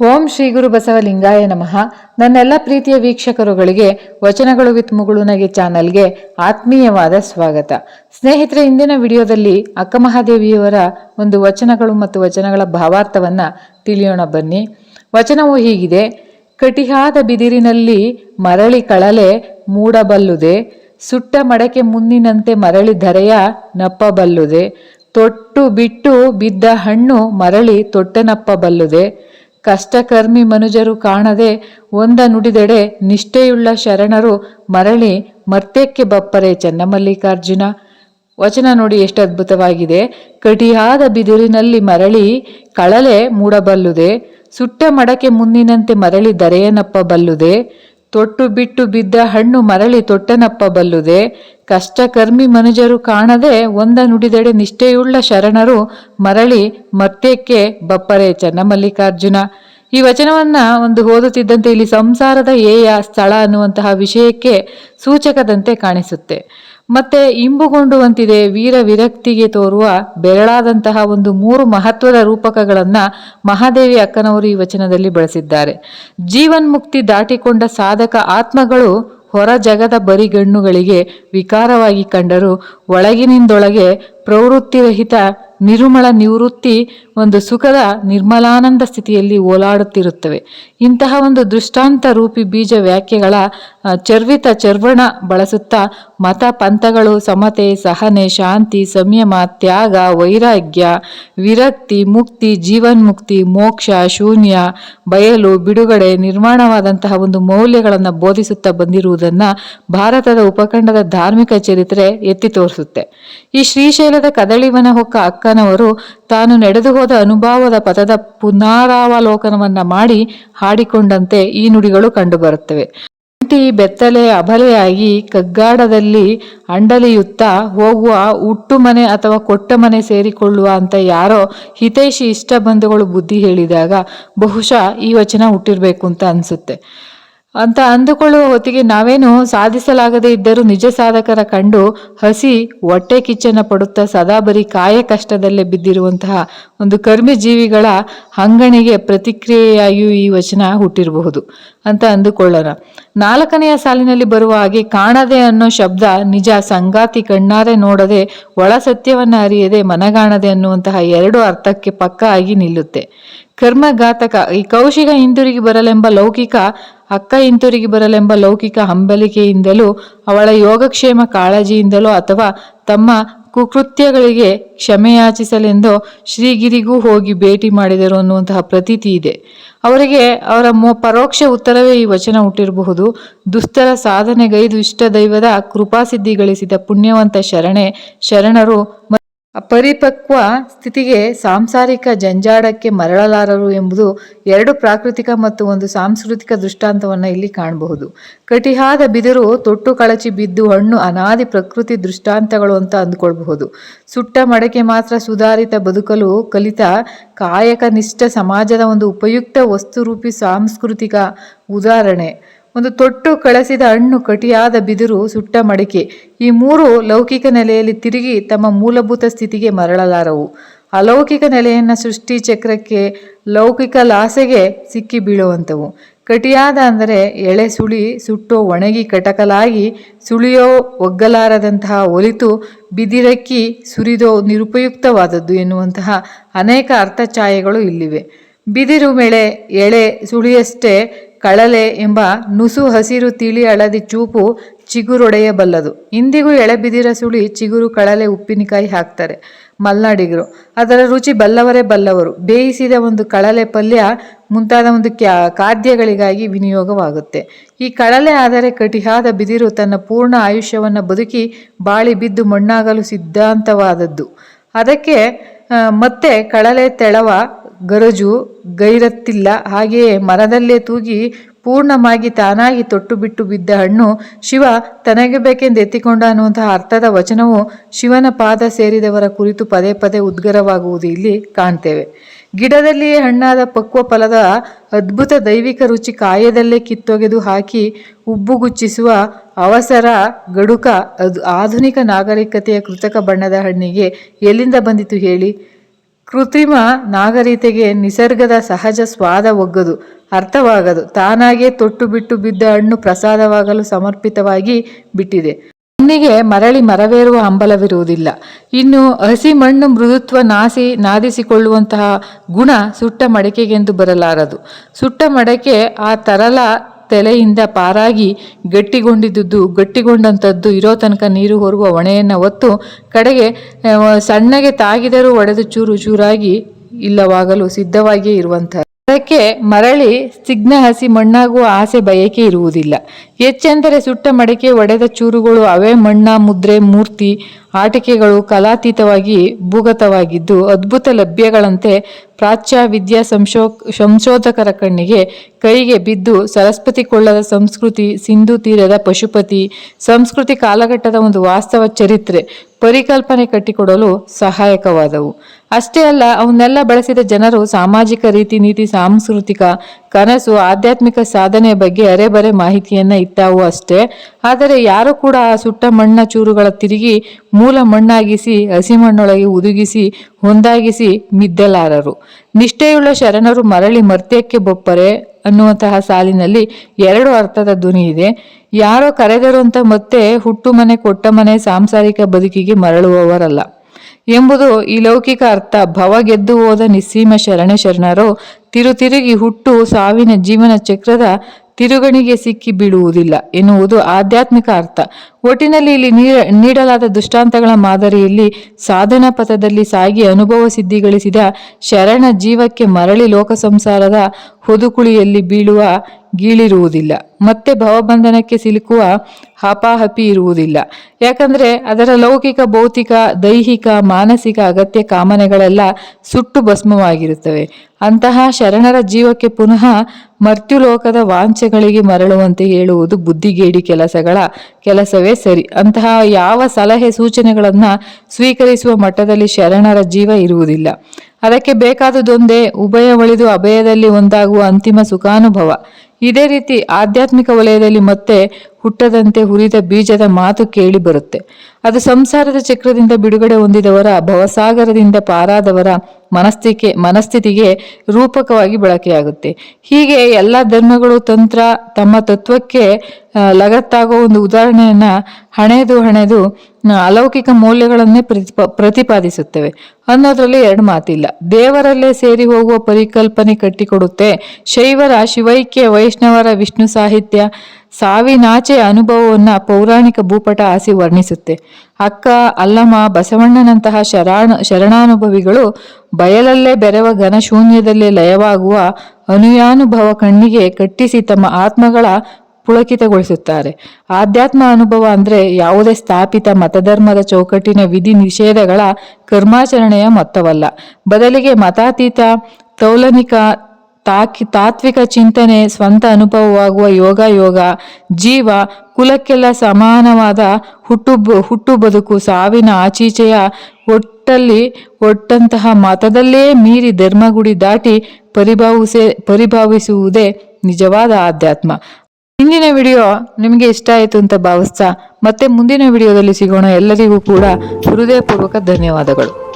ಓಂ ಶ್ರೀ ಗುರು ಬಸವಲಿಂಗಾಯ ನಮಃ. ನನ್ನೆಲ್ಲ ಪ್ರೀತಿಯ ವೀಕ್ಷಕರುಗಳಿಗೆ, ವಚನಗಳು ವಿತ್ ಮುಗುಳುನಗೆ ಚಾನಲ್ಗೆ ಆತ್ಮೀಯವಾದ ಸ್ವಾಗತ. ಸ್ನೇಹಿತರೆ, ಇಂದಿನ ವಿಡಿಯೋದಲ್ಲಿ ಅಕ್ಕಮಹಾದೇವಿಯವರ ಒಂದು ವಚನಗಳು ಮತ್ತು ವಚನಗಳ ಭಾವಾರ್ಥವನ್ನ ತಿಳಿಯೋಣ ಬನ್ನಿ. ವಚನವು ಹೀಗಿದೆ, ಕಟಿಹಾದ ಬಿದಿರಿನಲ್ಲಿ ಮರಳಿ ಕಳಲೆ ಮೂಡಬಲ್ಲುದೆ, ಸುಟ್ಟ ಮಡಕೆ ಮುನ್ನಿನಂತೆ ಮರಳಿ ಧರೆಯ ನಪ್ಪಬಲ್ಲುದೆ, ತೊಟ್ಟು ಬಿಟ್ಟು ಬಿದ್ದ ಹಣ್ಣು ಮರಳಿ ತೊಟ್ಟೆನಪ್ಪಬಲ್ಲುದೆ ಕಷ್ಟಕರ್ಮಿ ಮನುಜರು ಕಾಣದೆ ಒಂದ ನುಡಿದೆಡೆ ನಿಷ್ಠೆಯುಳ್ಳ ಶರಣರು ಮರಳಿ ಮರ್ತ್ಯಕ್ಕೆ ಬಪ್ಪರೆ ಚನ್ನಮಲ್ಲಿಕಾರ್ಜುನ. ವಚನ ನೋಡಿ ಎಷ್ಟು ಅದ್ಭುತವಾಗಿದೆ ಕಟಿಯಾದ ಬಿದಿರಿನಲ್ಲಿ ಮರಳಿ ಕಳಲೆ ಮೂಡಬಲ್ಲುದೆ. ಸುಟ್ಟ ಮಡಕೆ ಮುಂದಿನಂತೆ ಮರಳಿ ದರೆಯನಪ್ಪಬಲ್ಲುದೆ ತೊಟ್ಟು ಬಿಟ್ಟು ಬಿದ್ದ ಹಣ್ಣು ಮರಳಿ ತೊಟ್ಟನಪ್ಪ ಬಲ್ಲುದೆ. ಕಷ್ಟಕರ್ಮಿ ಮನುಜರು ಕಾಣದೆ ಒಂದ ನುಡಿದೆಡೆ ನಿಷ್ಠೆಯುಳ್ಳ ಶರಣರು ಮರಳಿ ಮರ್ತ್ಯಕ್ಕೆ ಬಪ್ಪರೆ ಚನ್ನಮಲ್ಲಿಕಾರ್ಜುನ ಈ ವಚನವನ್ನ ಒಂದು ಓದುತ್ತಿದ್ದಂತೆ ಇಲ್ಲಿ ಸಂಸಾರದ ಏಯ ಸ್ಥಳ ಅನ್ನುವಂತಹ ವಿಷಯಕ್ಕೆ ಸೂಚಕದಂತೆ ಕಾಣಿಸುತ್ತೆ. ಮತ್ತೆ ಇಂಬುಗೊಂಡುವಂತಿದೆ ವೀರ ವಿರಕ್ತಿಗೆ ತೋರುವ ಬೆರಳಾದಂತಹ ಒಂದು ಮೂರು ಮಹತ್ವದ ರೂಪಕಗಳನ್ನ ಮಹಾದೇವಿ ಅಕ್ಕನವರು ಈ ವಚನದಲ್ಲಿ ಬಳಸಿದ್ದಾರೆ. ಜೀವನ್ಮುಕ್ತಿ ದಾಟಿಕೊಂಡ ಸಾಧಕ ಆತ್ಮಗಳು ಹೊರ ಜಗದ ಬರಿಗಣ್ಣುಗಳಿಗೆ ವಿಕಾರವಾಗಿ ಕಂಡರು, ಒಳಗಿನಿಂದೊಳಗೆ ಪ್ರವೃತ್ತಿರಹಿತ ನಿರುಮಳ ನಿವೃತ್ತಿ ಒಂದು ಸುಖದ ನಿರ್ಮಲಾನಂದ ಸ್ಥಿತಿಯಲ್ಲಿ ಓಲಾಡುತ್ತಿರುತ್ತವೆ. ಇಂತಹ ಒಂದು ದೃಷ್ಟಾಂತ ರೂಪಿ ಬೀಜ ವ್ಯಾಖ್ಯೆಗಳ ಚರ್ವಿತ ಚರ್ವಣ ಬಳಸುತ್ತಾ ಮತ ಪಂಥಗಳು, ಸಮತೆ, ಸಹನೆ, ಶಾಂತಿ, ಸಂಯಮ, ತ್ಯಾಗ, ವೈರಾಗ್ಯ, ವಿರಕ್ತಿ, ಮುಕ್ತಿ, ಜೀವನ್ಮುಕ್ತಿ, ಮೋಕ್ಷ, ಶೂನ್ಯ, ಬಯಲು, ಬಿಡುಗಡೆ ನಿರ್ಮಾಣವಾದಂತಹ ಒಂದು ಮೌಲ್ಯಗಳನ್ನು ಬೋಧಿಸುತ್ತಾ ಬಂದಿರುವುದನ್ನ ಭಾರತದ ಉಪಖಂಡದ ಧಾರ್ಮಿಕ ಚರಿತ್ರೆ ಎತ್ತಿ ತೋರಿಸುತ್ತೆ. ಈ ಶ್ರೀಶೈಲದ ಕದಳಿವನ ಹೊಕ್ಕ ಅಕ್ಕನವರು ತಾನು ನಡೆದು ಹೋದ ಅನುಭವದ ಪದದ ಪುನರಾವಲೋಕನವನ್ನ ಮಾಡಿ ಹಾಡಿಕೊಂಡಂತೆ ಈ ನುಡಿಗಳು ಕಂಡುಬರುತ್ತವೆ. ಒಂಟಿ ಬೆತ್ತಲೆ ಅಬಲೆಯಾಗಿ ಕಗ್ಗಾಡದಲ್ಲಿ ಅಂಡಲಿಯುತ್ತಾ ಹೋಗುವ ಉಟ್ಟು ಮನೆ ಅಥವಾ ಕೊಟ್ಟ ಮನೆ ಸೇರಿಕೊಳ್ಳುವ ಅಂತ ಯಾರೋ ಹಿತೈಷಿ ಇಷ್ಟ ಬಂಧುಗಳು ಬುದ್ಧಿ ಹೇಳಿದಾಗ ಬಹುಶಃ ಈ ವಚನ ಹುಟ್ಟಿರಬೇಕು ಅಂತ ಅನ್ಸುತ್ತೆ. ಅಂತ ಅಂದುಕೊಳ್ಳುವ ಹೊತ್ತಿಗೆ ನಾವೇನು ಸಾಧಿಸಲಾಗದೇ ಇದ್ದರೂ ನಿಜ ಸಾಧಕರ ಕಂಡು ಹಸಿ ಹೊಟ್ಟೆ ಕಿಚ್ಚನ ಪಡುತ್ತಾ ಸದಾ ಬರೀ ಕಾಯ ಕಷ್ಟದಲ್ಲೇ ಬಿದ್ದಿರುವಂತಹ ಒಂದು ಕರ್ಮಿ ಜೀವಿಗಳ ಹಂಗಣಿಗೆ ಪ್ರತಿಕ್ರಿಯೆಯಾಗಿಯೂ ಈ ವಚನ ಹುಟ್ಟಿರಬಹುದು ಅಂತ ಅಂದುಕೊಳ್ಳೋಣ. ನಾಲ್ಕನೆಯ ಸಾಲಿನಲ್ಲಿ ಬರುವ ಹಾಗೆ ಕಾಣದೆ ಅನ್ನೋ ಶಬ್ದ ನಿಜ ಸಂಗಾತಿ ಕಣ್ಣಾರೆ ನೋಡದೆ ಒಳ ಸತ್ಯವನ್ನು ಅರಿಯದೆ ಮನಗಾಣದೆ ಅನ್ನುವಂತಹ ಎರಡು ಅರ್ಥಕ್ಕೆ ಪಕ್ಕ ಆಗಿ ನಿಲ್ಲುತ್ತೆ. ಕರ್ಮಘಾತಕ ಈ ಕೌಶಿಕ ಹಿಂದಿರುಗಿ ಬರಲೆಂಬ ಲೌಕಿಕ ಅಕ್ಕ ಹಿಂತಿರುಗಿ ಬರಲೆಂಬ ಲೌಕಿಕ ಹಂಬಲಿಕೆಯಿಂದಲೂ, ಅವಳ ಯೋಗಕ್ಷೇಮ ಕಾಳಜಿಯಿಂದಲೋ ಅಥವಾ ತಮ್ಮ ಕುಕೃತ್ಯಗಳಿಗೆ ಕ್ಷಮೆಯಾಚಿಸಲೆಂದು ಶ್ರೀಗಿರಿಗೂ ಹೋಗಿ ಭೇಟಿ ಮಾಡಿದರು ಅನ್ನುವಂತಹ ಪ್ರತೀತಿ ಇದೆ. ಅವರಿಗೆ ಅವರ ಪರೋಕ್ಷ ಉತ್ತರವೇ ಈ ವಚನ ಹುಟ್ಟಿರಬಹುದು. ದುಸ್ತರ ಸಾಧನೆಗೈದು ಇಷ್ಟ ದೈವದ ಕೃಪಾಸಿದ್ಧಿ ಗಳಿಸಿದ ಪುಣ್ಯವಂತ ಶರಣೆ, ಶರಣರು ಅಪರಿಪಕ್ವ ಸ್ಥಿತಿಗೆ ಸಾಂಸಾರಿಕ ಜಂಜಾಡಕ್ಕೆ ಮರಳಲಾರರು ಎಂಬುದು ಎರಡು ಪ್ರಾಕೃತಿಕ ಮತ್ತು ಒಂದು ಸಾಂಸ್ಕೃತಿಕ ದೃಷ್ಟಾಂತವನ್ನು ಇಲ್ಲಿ ಕಾಣಬಹುದು. ಕಟಿಹಾದ ಬಿದಿರು ತೊಟ್ಟು ಕಳಚಿ ಬಿದ್ದು ಹಣ್ಣು ಅನಾದಿ ಪ್ರಕೃತಿ ದೃಷ್ಟಾಂತಗಳು ಅಂತ ಅಂದುಕೊಳ್ಬಹುದು. ಸುಟ್ಟ ಮಡಕೆ ಮಾತ್ರ ಸುಧಾರಿತ ಬದುಕಲು ಕಲಿತ ಕಾಯಕ ನಿಷ್ಠ ಸಮಾಜದ ಒಂದು ಉಪಯುಕ್ತ ವಸ್ತುರೂಪಿ ಸಾಂಸ್ಕೃತಿಕ ಉದಾಹರಣೆ. ಒಂದು ತೊಟ್ಟು ಕಳಸಿದ ಹಣ್ಣು ಕಟಿಯಾದ ಬಿದಿರು ಸುಟ್ಟ ಮಡಿಕೆ. ಈ ಮೂರು ಲೌಕಿಕ ನೆಲೆಯಲ್ಲಿ ತಿರುಗಿ ತಮ್ಮ ಮೂಲಭೂತ ಸ್ಥಿತಿಗೆ ಮರಳಲಾರವು. ಅಲೌಕಿಕ ನೆಲೆಯನ್ನು ಸೃಷ್ಟಿ ಚಕ್ರಕ್ಕೆ ಲೌಕಿಕ ಲಾಸೆಗೆ ಸಿಕ್ಕಿ ಬೀಳುವಂಥವು. ಕಟಿಯಾದ ಅಂದರೆ ಎಳೆ ಸುಳಿ, ಸುಟ್ಟೋ ಒಣಗಿ ಕಟಕಲಾಗಿ ಸುಳಿಯೋ ಒಗ್ಗಲಾರದಂತಹ ಒಲಿತು ಬಿದಿರಕ್ಕಿ ಸುರಿದೋ ನಿರುಪಯುಕ್ತವಾದದ್ದು ಎನ್ನುವಂತಹ ಅನೇಕ ಅರ್ಥ ಛಾಯೆಗಳು ಇಲ್ಲಿವೆ. ಬಿದಿರು ಮೇಳೆ ಎಳೆ ಸುಳಿಯಷ್ಟೇ ಕಳಲೆ ಎಂಬ ನುಸು ಹಸಿರು ತಿಳಿ ಹಳದಿ ಚೂಪು ಚಿಗುರೊಡೆಯಬಲ್ಲದು. ಇಂದಿಗೂ ಎಳೆಬಿದಿರ ಸುಳಿ ಚಿಗುರು ಕಳಲೆ ಉಪ್ಪಿನಕಾಯಿ ಹಾಕ್ತಾರೆ. ಮಲ್ನಾಡಿಗರು. ಅದರ ರುಚಿ ಬಲ್ಲವರೇ ಬಲ್ಲವರು. ಬೇಯಿಸಿದ ಒಂದು ಕಳಲೆ ಪಲ್ಯ ಮುಂತಾದ ಒಂದು ಕ್ಯಾ, ಖಾದ್ಯಗಳಿಗಾಗಿ ವಿನಿಯೋಗವಾಗುತ್ತೆ. ಈ ಕಳಲೆ ಆದರೆ ಕಟಿಹಾದ ಬಿದಿರು ತನ್ನ ಪೂರ್ಣ ಆಯುಷ್ಯವನ್ನು ಬದುಕಿ ಬಾಳಿ ಬಿದ್ದು ಮಣ್ಣಾಗಲು ಸಿದ್ಧಾಂತವಾದದ್ದು. ಅದಕ್ಕೆ ಮತ್ತೆ ಕಳಲೆ ತೆಳವ ಗರಜು ಗೈರತ್ತಿಲ್ಲ. ಹಾಗೆಯೇ ಮರದಲ್ಲೇ ತೂಗಿ ಪೂರ್ಣವಾಗಿ ತಾನಾಗಿ ತೊಟ್ಟು ಬಿಟ್ಟು ಬಿದ್ದ ಹಣ್ಣು ಶಿವ ತನಗೆ ಬೇಕೆಂದು ಎತ್ತಿಕೊಂಡ ಅನ್ನುವಂತಹ ಅರ್ಥದ ವಚನವು ಶಿವನ ಪಾದ ಸೇರಿದವರ ಕುರಿತು ಪದೇ ಪದೇ ಉದ್ಗರವಾಗುವುದು ಇಲ್ಲಿ ಕಾಣ್ತೇವೆ. ಗಿಡದಲ್ಲಿಯೇ ಹಣ್ಣಾದ ಪಕ್ವ ಫಲದ ಅದ್ಭುತ ದೈವಿಕ ರುಚಿ ಕಾಯದಲ್ಲೇ ಕಿತ್ತೊಗೆದು ಹಾಕಿ ಉಬ್ಬುಗುಚ್ಚಿಸುವ ಅವಸರ ಗಡುಕ ಅದು ಆಧುನಿಕ ನಾಗರಿಕತೆಯ ಕೃತಕ ಬಣ್ಣದ ಹಣ್ಣಿಗೆ ಎಲ್ಲಿಂದ ಬಂದಿತು ಹೇಳಿ? ಕೃತ್ರಿಮ ನಾಗರಿಕತೆಗೆ ನಿಸರ್ಗದ ಸಹಜ ಸ್ವಾದ ಒಗ್ಗದು, ಅರ್ಥವಾಗದು. ತಾನಾಗೇ ತೊಟ್ಟು ಬಿಟ್ಟು ಬಿದ್ದ ಹಣ್ಣು ಪ್ರಸಾದವಾಗಲು ಸಮರ್ಪಿತವಾಗಿ ಬಿಟ್ಟಿದೆ. ಮಣ್ಣಿಗೆ ಮರಳಿ ಮರವೇರುವ ಹಂಬಲವಿರುವುದಿಲ್ಲ. ಇನ್ನು ಹಸಿ ಮಣ್ಣು ಮೃದುತ್ವ ನಾಸಿ, ನಾದಿಸಿಕೊಳ್ಳುವಂತಹ ಗುಣ ಸುಟ್ಟ ಮಡಕೆಗೆಂದು ಬರಲಾರದು. ಸುಟ್ಟ ಮಡಕೆ ಆ ತರಲ ತೆಲೆಯಿಂದ ಪಾರಾಗಿ ಗಟ್ಟಿಗೊಂಡಿದ್ದುದು ಗಟ್ಟಿಗೊಂಡಂಥದ್ದು ಇರೋ ತನಕ ನೀರು ಹೊರುವ ಹೊಣೆಯನ್ನು ಹೊತ್ತು ಕಡೆಗೆ ಸಣ್ಣಗೆ ತಾಗಿದರೂ ಒಡೆದು ಚೂರು ಚೂರಾಗಿ ಇಲ್ಲವಾಗಲು ಸಿದ್ಧವಾಗಿಯೇ ಇರುವಂತಹ ಅದಕ್ಕೆ ಮರಳಿ ಸಿಗ್ನ ಹಸಿ ಮಣ್ಣಾಗುವ ಆಸೆ ಬಯಕೆ ಇರುವುದಿಲ್ಲ. ಹೆಚ್ಚೆಂದರೆ ಸುಟ್ಟ ಮಡಿಕೆ, ಒಡೆದ ಚೂರುಗಳು, ಅವೇ ಮಣ್ಣ, ಮುದ್ರೆ, ಮೂರ್ತಿ ಆಟಿಕೆಗಳು ಕಲಾತೀತವಾಗಿ ಭೂಗತವಾಗಿದ್ದು ಅದ್ಭುತ ಲಭ್ಯಗಳಂತೆ ಪ್ರಾಚ್ಯ ವಿದ್ಯಾ ಸಂಶೋ, ಸಂಶೋಧಕರ ಕಣ್ಣಿಗೆ ಕೈಗೆ ಬಿದ್ದು ಸರಸ್ವತಿ ಕೊಳ್ಳದ ಸಂಸ್ಕೃತಿ, ಸಿಂಧು ತೀರದ ಪಶುಪತಿ, ಸಂಸ್ಕೃತಿ ಕಾಲಘಟ್ಟದ ಒಂದು ವಾಸ್ತವ ಚರಿತ್ರೆ ಪರಿಕಲ್ಪನೆ ಕಟ್ಟಿಕೊಡಲು ಸಹಾಯಕವಾದವು. ಅಷ್ಟೇ ಅಲ್ಲ, ಅವನ್ನೆಲ್ಲ ಬಳಸಿದ ಜನರು ಸಾಮಾಜಿಕ ರೀತಿ, ನೀತಿ, ಸಾಂಸ್ಕೃತಿಕ ಕನಸು, ಆಧ್ಯಾತ್ಮಿಕ ಸಾಧನೆ ಬಗ್ಗೆ ಅರೆಬರೆ ಮಾಹಿತಿಯನ್ನ ಇತ್ತಾವು ಅಷ್ಟೇ. ಆದರೆ ಯಾರು ಕೂಡ ಆ ಸುಟ್ಟ ಮಣ್ಣ ಚೂರುಗಳ ತಿರುಗಿ ಮೂಲ ಮಣ್ಣಾಗಿಸಿ, ಹಸಿಮಣ್ಣೊಳಗೆ ಉದುಗಿಸಿ ಹೊಂದಾಗಿಸಿ ಮಿದ್ದಲಾರರು. ನಿಷ್ಠೆಯುಳ್ಳ ಶರಣರು ಮರಳಿ ಮರ್ತ್ಯಕ್ಕೆ ಬೊಪ್ಪರೆ ಅನ್ನುವಂತಹ ಸಾಲಿನಲ್ಲಿ ಎರಡು ಅರ್ಥದ ಧ್ವನಿ ಇದೆ. ಯಾರೋ ಕರೆದರು ಅಂತ ಮತ್ತೆ ಹುಟ್ಟು ಮನೆ ಕೊಟ್ಟ ಮನೆ ಸಾಂಸಾರಿಕ ಬದುಕಿಗೆ ಮರಳುವವರಲ್ಲ. ಎಂಬುದು ಈ ಲೌಕಿಕ ಅರ್ಥ. ಭವ ಗೆದ್ದು ಹೋದ ನಿಸ್ಸೀಮ ಶರಣ ಶರಣರು ತಿರುತಿರುಗಿ ಹುಟ್ಟು ಸಾವಿನ ಜೀವನ ಚಕ್ರದ ತಿರುಗಣಿಗೆ ಸಿಕ್ಕಿ ಬೀಳುವುದಿಲ್ಲ ಎನ್ನುವುದು ಆಧ್ಯಾತ್ಮಿಕ ಅರ್ಥ. ಒಟ್ಟಿನಲ್ಲಿ ಇಲ್ಲಿ ನೀಡ- ನೀಡಲಾದ ದುಷ್ಟಾಂತಗಳ ಮಾದರಿಯಲ್ಲಿ ಸಾಧನ ಪಥದಲ್ಲಿ ಸಾಗಿ ಅನುಭವ ಸಿದ್ಧಿಗಳಿಸಿದ ಶರಣ ಜೀವಕ್ಕೆ ಮರಳಿ ಲೋಕ ಸಂಸಾರದ ಹೊದುಕುಳಿಯಲ್ಲಿ ಬೀಳುವ ಗೀಳಿರುವುದಿಲ್ಲ. ಮತ್ತೆ ಭವಬಂಧನಕ್ಕೆ ಸಿಲುಕುವ ಹಪಾಹಪಿ ಇರುವುದಿಲ್ಲ. ಯಾಕಂದ್ರೆ ಅದರ ಲೌಕಿಕ, ಭೌತಿಕ, ದೈಹಿಕ, ಮಾನಸಿಕ ಅಗತ್ಯ ಕಾಮನೆಗಳೆಲ್ಲ ಸುಟ್ಟು ಭಸ್ಮವಾಗಿರುತ್ತವೆ. ಅಂತಹ ಶರಣರ ಜೀವಕ್ಕೆ ಪುನಃ ಮರ್ತ್ಯುಲೋಕದ ವಾಂಛೆಗಳಿಗೆ ಮರಳುವಂತೆ ಹೇಳುವುದು ಬುದ್ಧಿಗೇಡಿ ಕೆಲಸಗಳ ಕೆಲಸವೇ ಸರಿ. ಅಂತಹ ಯಾವ ಸಲಹೆ ಸೂಚನೆಗಳನ್ನು ಸ್ವೀಕರಿಸುವ ಮಟ್ಟದಲ್ಲಿ ಶರಣರ ಜೀವ ಇರುವುದಿಲ್ಲ. ಅದಕ್ಕೆ ಬೇಕಾದುದೊಂದೇ ಉಭಯ ಒಳಿದು ಅಭಯದಲ್ಲಿ ಒಂದಾಗುವ ಅಂತಿಮ ಸುಖಾನುಭವ. ಇದೇ ರೀತಿ ಆಧ್ಯಾತ್ಮಿಕ ವಲಯದಲ್ಲಿ ಮತ್ತೆ ಹುಟ್ಟದಂತೆ ಹುರಿದ ಬೀಜದ ಮಾತು ಕೇಳಿ ಬರುತ್ತೆ. ಅದು ಸಂಸಾರದ ಚಕ್ರದಿಂದ ಬಿಡುಗಡೆ ಹೊಂದಿದವರ, ಭವಸಾಗರದಿಂದ ಪಾರಾದವರ ಮನಸ್ಥಿಕೆ, ಮನಸ್ಥಿತಿಗೆ ರೂಪಕವಾಗಿ ಬಳಕೆಯಾಗುತ್ತೆ. ಹೀಗೆ ಎಲ್ಲ ಧರ್ಮಗಳು ತಂತ್ರ, ತಮ್ಮ ತತ್ವಕ್ಕೆ ಲಗತ್ತಾಗೋ ಒಂದು ಉದಾಹರಣೆಯನ್ನ ಹಣೆದು ಹಣೆದು ಅಲೌಕಿಕ ಮೌಲ್ಯಗಳನ್ನೇ ಪ್ರತಿಪ, ಪ್ರತಿಪಾದಿಸುತ್ತವೆ. ಅನ್ನೋದ್ರಲ್ಲಿ ಎರಡು ಮಾತಿಲ್ಲ. ದೇವರಲ್ಲೇ ಸೇರಿ ಹೋಗುವ ಪರಿಕಲ್ಪನೆ ಕಟ್ಟಿಕೊಡುತ್ತೆ. ಶೈವರ ಶಿವೈಕ್ಯ ವೈಷ್ಣವರ ವಿಷ್ಣು ಸಾಹಿತ್ಯ ಸಾವಿನಾಚೆ ಅನುಭವವನ್ನ ಪೌರಾಣಿಕ ಭೂಪಟ ಆಸಿ ವರ್ಣಿಸುತ್ತೆ. ಅಕ್ಕ, ಅಲ್ಲಮ್ಮ, ಬಸವಣ್ಣನಂತಹ ಶರಾಣ, ಶರಣಾನುಭವಿಗಳು ಬಯಲಲ್ಲೇ ಬೆರೆವ ಘನಶೂನ್ಯದಲ್ಲೇ ಲಯವಾಗುವ ಅನುಯಾನುಭವ ಕಣ್ಣಿಗೆ ಕಟ್ಟಿಸಿ ತಮ್ಮ ಆತ್ಮಗಳ ಪುಳಕಿತಗೊಳಿಸುತ್ತಾರೆ. ಆಧ್ಯಾತ್ಮ ಅನುಭವ ಅಂದ್ರೆ ಯಾವುದೇ ಸ್ಥಾಪಿತ ಮತಧರ್ಮದ ಚೌಕಟ್ಟಿನ ವಿಧಿ ನಿಷೇಧಗಳ ಕರ್ಮಾಚರಣೆಯ ಮೊತ್ತವಲ್ಲ. ಬದಲಿಗೆ ಮತಾತೀತ, ತೌಲನಿಕ ತಾಕಿ, ತಾತ್ವಿಕ ಚಿಂತನೆ ಸ್ವಂತ ಅನುಭವವಾಗುವ ಯೋಗ ಯೋಗ. ಜೀವ ಕುಲಕ್ಕೆಲ್ಲ ಸಮಾನವಾದ ಹುಟ್ಟು ಹುಟ್ಟು ಬದುಕು ಸಾವಿನ ಆಚೀಚೆಯ ಒಟ್ಟಲ್ಲಿ, ಒಟ್ಟಂತಹ ಮತದಲ್ಲೇ ಮೀರಿ ಧರ್ಮಗುಡಿ ದಾಟಿ ಪರಿಭಾವಿಸೆ, ಪರಿಭಾವಿಸುವುದೇ ನಿಜವಾದ ಆಧ್ಯಾತ್ಮ. ಇಂದಿನ ವಿಡಿಯೋ ನಿಮಗೆ ಇಷ್ಟ ಆಯಿತು ಅಂತ ಭಾವಿಸ್ತಾ, ಮತ್ತೆ ಮುಂದಿನ ವಿಡಿಯೋದಲ್ಲಿ ಸಿಗೋಣ. ಎಲ್ಲರಿಗೂ ಕೂಡ ಹೃದಯಪೂರ್ವಕ ಧನ್ಯವಾದಗಳು.